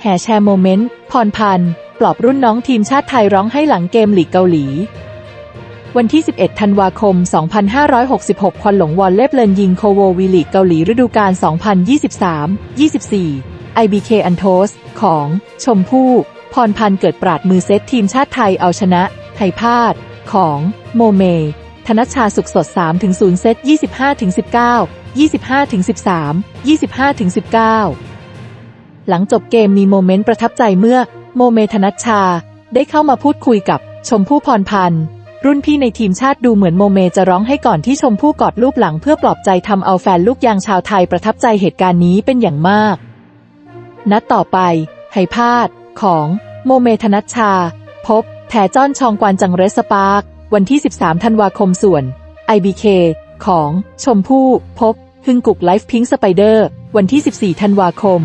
แห่แชร์โมเมนต์ พรพันธ์ปลอบรุ่นน้องทีมชาติไทยร้องให้หลังเกมหลีกเกาหลี วันที่ 11 ธันวาคม 2566 ควันหลงวอลเล่เลินยิงโคโววีลีกเกาหลีฤดูกาล 2023-24 IBK a n t o s ของ ชมพู่ พรพันธ์เกิดปราดมือเซตทีมชาติไทยเอาชนะ ไทยพาด ของ โมเม ธนชาสุขสด 3-0 เซต 25-19 25-13 25-19 หลังจบเกมมีโมเมนต์ประทับใจเมื่อ โมเมธนัชชา ได้เข้ามาพูดคุยกับชมพู่พรพันธ์รุ่นพี่ในทีมชาติดูเหมือนโมเมจะร้องให้ก่อนที่ชมพู่กอดรูปหลังเพื่อปลอบใจทำเอาแฟนลูกยางชาวไทยประทับใจเหตุการณ์นี้เป็นอย่างมาก นัดต่อไปไหพาดของโมเมธนัชชา พบ แถจ้อนชองกวนจังเรสปาร์กวันที่ 13 ธันวาคมส่วน IBK ของ ชมพู่ พบ ฮึงกุกไลฟ์พิงค์สไปเดอร์ วันที่ 14 ธันวาคม